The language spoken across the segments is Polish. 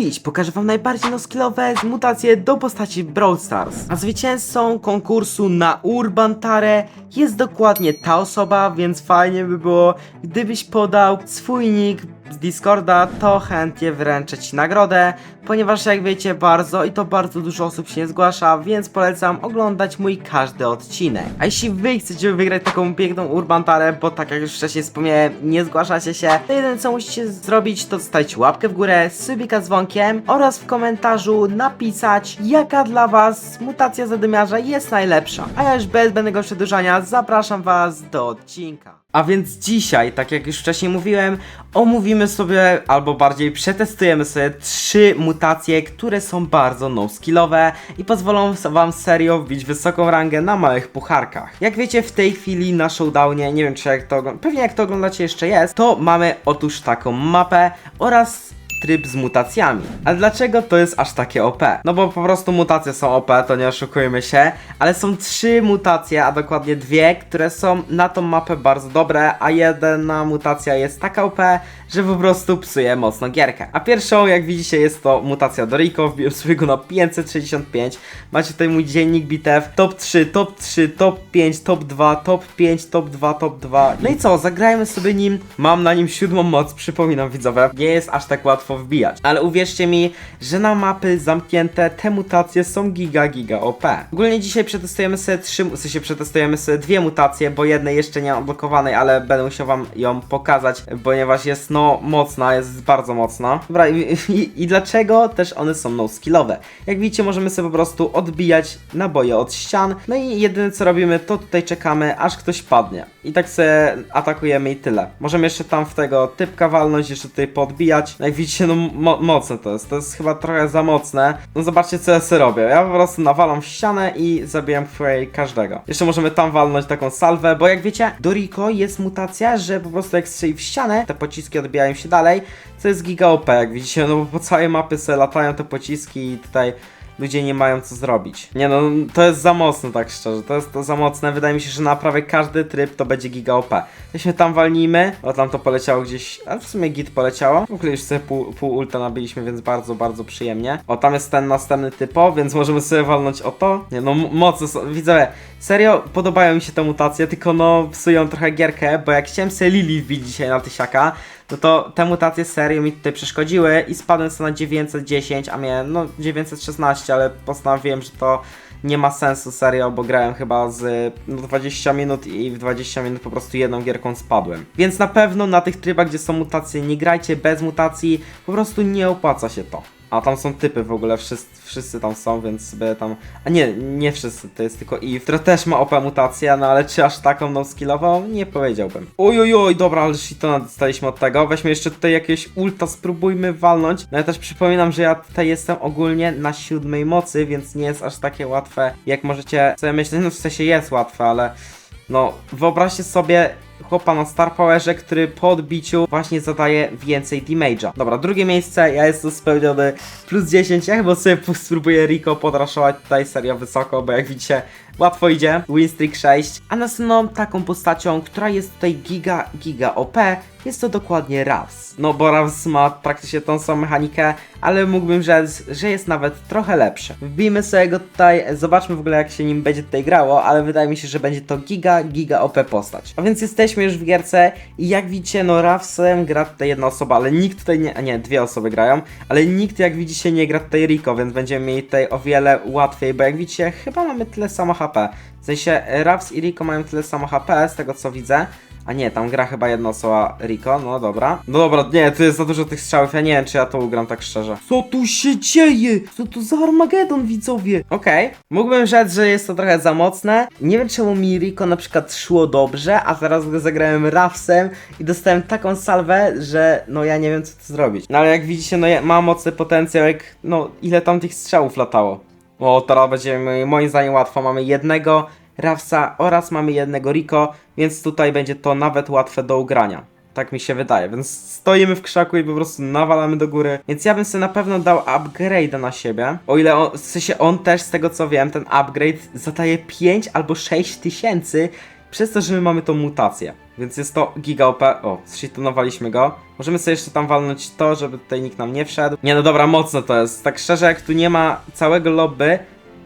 Dziś pokażę wam najbardziej noskillowe mutacje do postaci Brawl Stars. A zwycięzcą konkursu na Urban Tare jest dokładnie ta osoba, więc fajnie by było, gdybyś podał swój nick z Discorda, to chętnie wręczę ci nagrodę, ponieważ jak wiecie bardzo i to bardzo dużo osób się zgłasza, więc polecam oglądać mój każdy odcinek. A jeśli wy chcecie wygrać taką piękną Urban Tarę, bo tak jak już wcześniej wspomniałem, nie zgłaszacie się, to jedyne co musicie zrobić, to zostawić łapkę w górę, subika dzwonkiem oraz w komentarzu napisać, jaka dla was mutacja zadymiarza jest najlepsza. A ja już bez zbędnego przedłużania zapraszam was do odcinka. A więc dzisiaj, tak jak już wcześniej mówiłem, omówimy sobie, albo bardziej przetestujemy sobie trzy mutacje, które są bardzo no-skillowe i pozwolą wam serio wbić wysoką rangę na małych pucharkach. Jak wiecie, w tej chwili na showdownie, nie wiem czy jak to pewnie jak to oglądacie jeszcze jest, to mamy otóż taką mapę oraz tryb z mutacjami. Ale dlaczego to jest aż takie OP? No bo po prostu mutacje są OP, to nie oszukujmy się, ale są trzy mutacje, a dokładnie dwie, które są na tą mapę bardzo dobre, a jedna mutacja jest taka OP, że po prostu psuje mocno gierkę. A pierwszą, jak widzicie, jest to mutacja do Rico, wbiłem sobie go na 565. Macie tutaj mój dziennik bitew, top 3, top 3, top 5, top 2, top 5, top 2, top 2. No i co, zagrajmy sobie nim, mam na nim siódmą moc, przypominam widzowie, nie jest aż tak łatwo wbijać. Ale uwierzcie mi, że na mapy zamknięte te mutacje są giga, giga OP. Ogólnie dzisiaj przetestujemy sobie trzy, w sensie przetestujemy sobie dwie mutacje, bo jednej jeszcze nie mam odblokowanej, ale będę musiał wam ją pokazać, ponieważ jest no mocna, jest bardzo mocna. Dobra, i, i, i dlaczego też one są no skillowe? Jak widzicie, możemy sobie po prostu odbijać naboje od ścian, no i jedyne co robimy, to tutaj czekamy, aż ktoś padnie. I tak sobie atakujemy i tyle. Możemy jeszcze tam w tego typka walnąć, jeszcze tutaj podbijać. No Jak widzicie, no mo mocne to jest. To jest chyba trochę za mocne. No zobaczcie, co ja sobie robię. Ja po prostu nawalam w ścianę i zabijam tutaj każdego. Jeszcze możemy tam walnąć taką salwę, bo jak wiecie, do Rico jest mutacja, że po prostu jak strzeli w ścianę, te pociski odbijają się dalej, co jest giga OP, jak widzicie, no bo po całej mapy sobie latają te pociski i tutaj ludzie nie mają co zrobić. Nie no, to jest za mocne, tak szczerze. To jest to za mocne. Wydaje mi się, że na prawie każdy tryb to będzie giga OP. Jeśli tam walnijmy, o tam to poleciało gdzieś, w sumie git poleciało. W ogóle już sobie pół, pół ulta nabiliśmy, więc bardzo, bardzo przyjemnie. O, tam jest ten następny typo, więc możemy sobie walnąć o to. Nie no, m- mocne są, serio podobają mi się te mutacje, tylko no psują trochę gierkę, bo jak chciałem sobie Lili wbić dzisiaj na tysiaka, no to te mutacje serio mi tutaj przeszkodziły i spadłem sobie na 910, a miałem no 916, ale postanowiłem, że to nie ma sensu serio, bo grałem chyba z no, 20 minut i w 20 minut po prostu jedną gierką spadłem. Więc na pewno na tych trybach, gdzie są mutacje, nie grajcie bez mutacji, po prostu nie opłaca się to. A tam są typy w ogóle, wszyscy, wszyscy tam są, więc sobie tam... A nie, nie wszyscy, to jest tylko Eve, która też ma OP mutację, no ale czy aż taką no skillową? Nie powiedziałbym. Oj, oj, oj, dobra, ale shitona dostaliśmy od tego. Weźmy jeszcze tutaj jakieś ulta, spróbujmy walnąć. No ja też przypominam, że ja tutaj jestem ogólnie na siódmej mocy, więc nie jest aż takie łatwe, jak możecie sobie myśleć. No w sensie jest łatwe, ale... No, wyobraźcie sobie chłopa na Star Powerze, który po odbiciu właśnie zadaje więcej damage'a. Dobra, drugie miejsce, ja jestem spełniony plus 10, ja chyba sobie spróbuję Rico podraszować tutaj serio wysoko, bo jak widzicie, łatwo idzie, win streak 6, a następną taką postacią, która jest tutaj giga, giga OP, jest to dokładnie Ravs. No bo Ravs ma praktycznie tą samą mechanikę, ale mógłbym rzec, że jest nawet trochę lepszy. Wbijmy sobie go tutaj, zobaczmy w ogóle jak się nim będzie tutaj grało, ale wydaje mi się, że będzie to giga, giga OP postać. A więc jesteśmy już w gierce i jak widzicie, no Ravsem gra tutaj jedna osoba, ale nikt tutaj nie, a nie, dwie osoby grają, ale nikt jak widzicie nie gra tutaj Rico, więc będziemy mieli tutaj o wiele łatwiej, bo jak widzicie, chyba mamy tyle samo HP. W sensie Ravs i Rico mają tyle samo HP, z tego co widzę. A nie, tam gra chyba jedna osoba Rico, no dobra. No dobra, nie, to jest za dużo tych strzałów, ja nie wiem czy ja to ugram tak szczerze. Co tu się dzieje? Co to za Armagedon, widzowie? Okej, mógłbym rzec, że jest to trochę za mocne. Nie wiem czemu mi Rico na przykład szło dobrze, a teraz go zagrałem Rafsem i dostałem taką salwę, że no ja nie wiem co to zrobić. No ale jak widzicie, no ja ma mocny potencjał, jak no ile tam tych strzałów latało. O, teraz będziemy, moim zdaniem łatwo, mamy jednego Ravsa oraz mamy jednego Rico, więc tutaj będzie to nawet łatwe do ugrania. Tak mi się wydaje, więc stoimy w krzaku i po prostu nawalamy do góry. Więc ja bym sobie na pewno dał upgrade'a na siebie. O ile on, w sensie on też, z tego co wiem, ten upgrade zadaje 5 albo 6 tysięcy przez to, że my mamy tą mutację. Więc jest to giga OP. O, zshitunowaliśmy go. Możemy sobie jeszcze tam walnąć to, żeby tutaj nikt nam nie wszedł. Nie no dobra, mocno to jest. Tak szczerze, jak tu nie ma całego lobby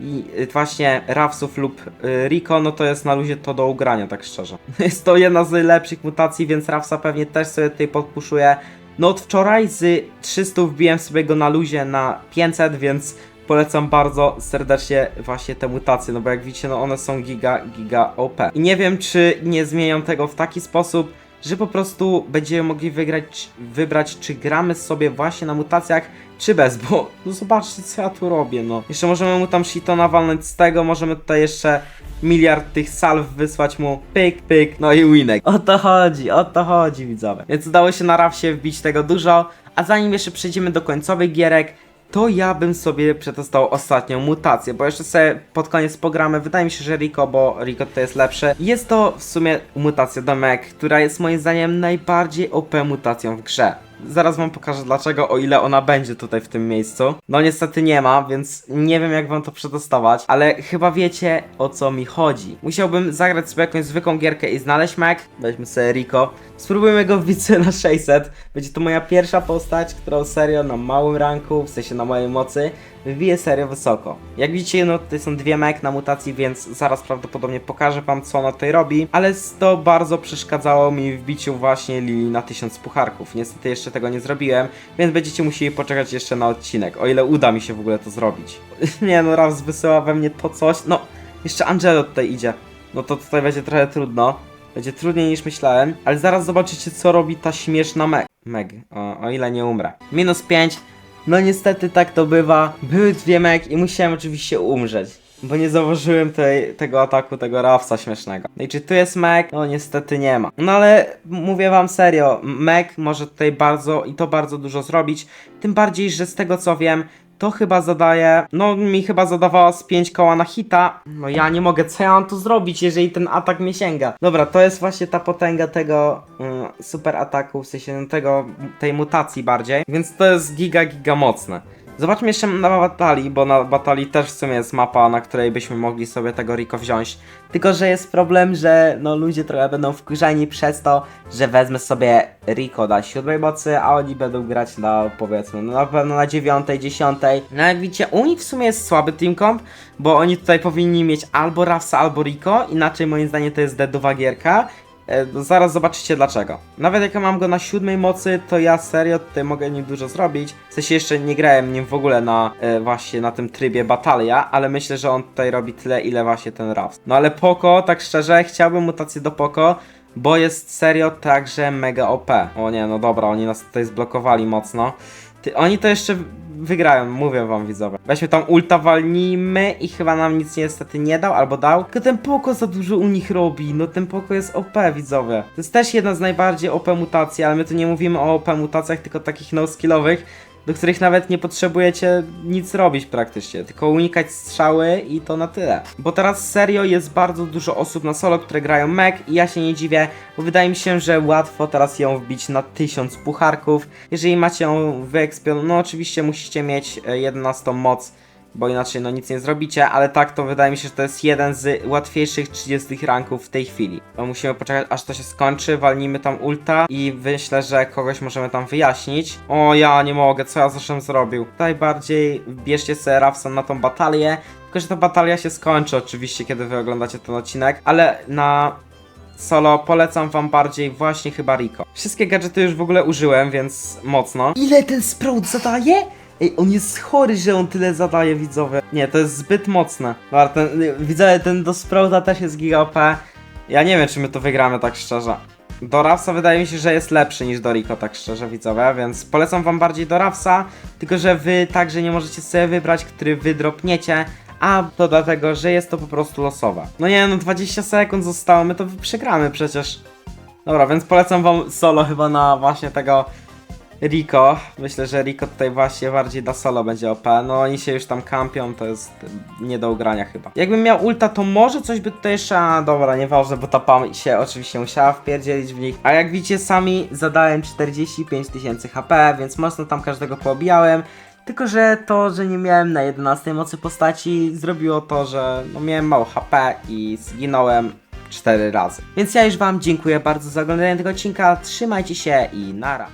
i y, właśnie Rawsów lub y, Rico, no to jest na luzie to do ugrania, tak szczerze. Jest to jedna z lepszych mutacji, więc Rawsa pewnie też sobie tutaj podpuszuje. No od wczoraj z 300 wbiłem sobie go na luzie na 500, więc polecam bardzo serdecznie właśnie te mutacje, no bo jak widzicie, no one są giga, giga OP. I nie wiem, czy nie zmienią tego w taki sposób, że po prostu będziemy mogli wygrać, wybrać, czy gramy sobie właśnie na mutacjach, czy bez, bo no zobaczcie, co ja tu robię, no. Jeszcze możemy mu tam shitona walnąć z tego, możemy tutaj jeszcze miliard tych salw wysłać mu, pyk, pyk, no i winek. O to chodzi, o to chodzi, widzowie. Więc udało się na Rawsie wbić tego dużo, a zanim jeszcze przejdziemy do końcowych gierek, to ja bym sobie przetestował ostatnią mutację, bo jeszcze sobie pod koniec pogramy, wydaje mi się, że Rico, bo Rico tutaj jest lepszy. Jest to w sumie mutacja Domek, która jest moim zdaniem najbardziej OP mutacją w grze. Zaraz wam pokażę dlaczego, o ile ona będzie tutaj w tym miejscu. No niestety nie ma, więc nie wiem jak wam to przetestować, ale chyba wiecie o co mi chodzi. Musiałbym zagrać sobie jakąś zwykłą gierkę i znaleźć Mac. Weźmy sobie Rico. Spróbujmy go wbić na 600. Będzie to moja pierwsza postać, którą serio na małym ranku, w sensie na mojej mocy, wybije serio wysoko. Jak widzicie, no tutaj są dwie Mac na mutacji, więc zaraz prawdopodobnie pokażę wam co ona tutaj robi, ale to bardzo przeszkadzało mi w biciu właśnie Lili na 1000 pucharków. Niestety jeszcze tego nie zrobiłem, więc będziecie musieli poczekać jeszcze na odcinek, o ile uda mi się w ogóle to zrobić. nie no, raz wysyła we mnie to coś, no jeszcze Angelo tutaj idzie, no to tutaj będzie trochę trudno. Będzie trudniej niż myślałem, ale zaraz zobaczycie co robi ta śmieszna Meg. Meg, o, o ile nie umrę. Minus 5. No niestety tak to bywa. Były dwie Meg i musiałem oczywiście umrzeć. Bo nie zauważyłem tej, tego ataku, tego Rafsa śmiesznego. No i czy tu jest Meg? No niestety nie ma. No ale mówię wam serio, Meg może tutaj bardzo i to bardzo dużo zrobić. Tym bardziej, że z tego co wiem, to chyba zadaje, no mi chyba zadawała z 5 koła na hita. No ja nie mogę, co ja mam tu zrobić, jeżeli ten atak mnie sięga? Dobra, to jest właśnie ta potęga tego mm, super ataku, w sensie tego, tej mutacji bardziej. Więc to jest giga, giga mocne. Zobaczmy jeszcze na batalii, bo na batalii też w sumie jest mapa, na której byśmy mogli sobie tego Rico wziąć. Tylko, że jest problem, że no ludzie trochę będą wkurzeni przez to, że wezmę sobie Rico na siódmej mocy, a oni będą grać na powiedzmy, no na pewno na dziewiątej, dziesiątej. No jak widzicie, u nich w sumie jest słaby team comp, bo oni tutaj powinni mieć albo Rafsa, albo Rico, inaczej moim zdaniem to jest deadowa gierka. E, no zaraz zobaczycie dlaczego. Nawet jak ja mam go na siódmej mocy, to ja serio tutaj mogę nim dużo zrobić. W sensie jeszcze nie grałem nim w ogóle na e, właśnie na tym trybie batalia, ale myślę, że on tutaj robi tyle, ile właśnie ten Rafs. No ale Poko, tak szczerze, chciałbym mutację do Poko, bo jest serio także mega OP. O nie, no dobra, oni nas tutaj zblokowali mocno. Ty, oni to jeszcze wygrają, mówię wam widzowie. Weźmy tam ulta, walnijmy i chyba nam nic niestety nie dał, albo dał. Tylko ten Poko za dużo u nich robi, no ten Poko jest OP widzowie. To jest też jedna z najbardziej OP mutacji, ale my tu nie mówimy o OP mutacjach, tylko takich no-skillowych, do których nawet nie potrzebujecie nic robić praktycznie, tylko unikać strzały i to na tyle. Bo teraz serio jest bardzo dużo osób na solo, które grają mech i ja się nie dziwię, bo wydaje mi się, że łatwo teraz ją wbić na 1000 pucharków. Jeżeli macie ją wyekspionowaną, no oczywiście musicie mieć e, 11 moc, bo inaczej no nic nie zrobicie, ale tak to wydaje mi się, że to jest jeden z łatwiejszych 30 ranków w tej chwili. Bo musimy poczekać aż to się skończy, walnijmy tam ulta i myślę, że kogoś możemy tam wyjaśnić. O ja nie mogę, co ja zresztą zrobił. Tutaj bardziej bierzcie sobie Rafson na tą batalię, tylko że ta batalia się skończy oczywiście, kiedy wy oglądacie ten odcinek, ale na solo polecam wam bardziej właśnie chyba Rico. Wszystkie gadżety już w ogóle użyłem, więc mocno. Ile ten Sprout zadaje? Ej, on jest chory, że on tyle zadaje widzowie. Nie, to jest zbyt mocne. Dobra, ten, widzowie, ten do Sprouta też jest giga OP. Ja nie wiem, czy my to wygramy tak szczerze. Do Rawsa wydaje mi się, że jest lepszy niż do Rico, tak szczerze widzowie, więc polecam wam bardziej do Rawsa, tylko że wy także nie możecie sobie wybrać, który wy dropniecie, a to dlatego, że jest to po prostu losowe. No nie, no 20 sekund zostało, my to przegramy przecież. Dobra, więc polecam wam solo chyba na właśnie tego Rico. Myślę, że Rico tutaj właśnie bardziej da solo będzie OP. No oni się już tam kampią, to jest nie do ugrania chyba. Jakbym miał ulta, to może coś by tutaj jeszcze... A, dobra, nieważne, bo ta PAM się oczywiście musiała wpierdzielić w nich. A jak widzicie, sami zadałem 45 tysięcy HP, więc mocno tam każdego poobijałem. Tylko, że to, że nie miałem na 11 mocy postaci, zrobiło to, że no, miałem mało HP i zginąłem 4 razy. Więc ja już wam dziękuję bardzo za oglądanie tego odcinka, trzymajcie się i nara.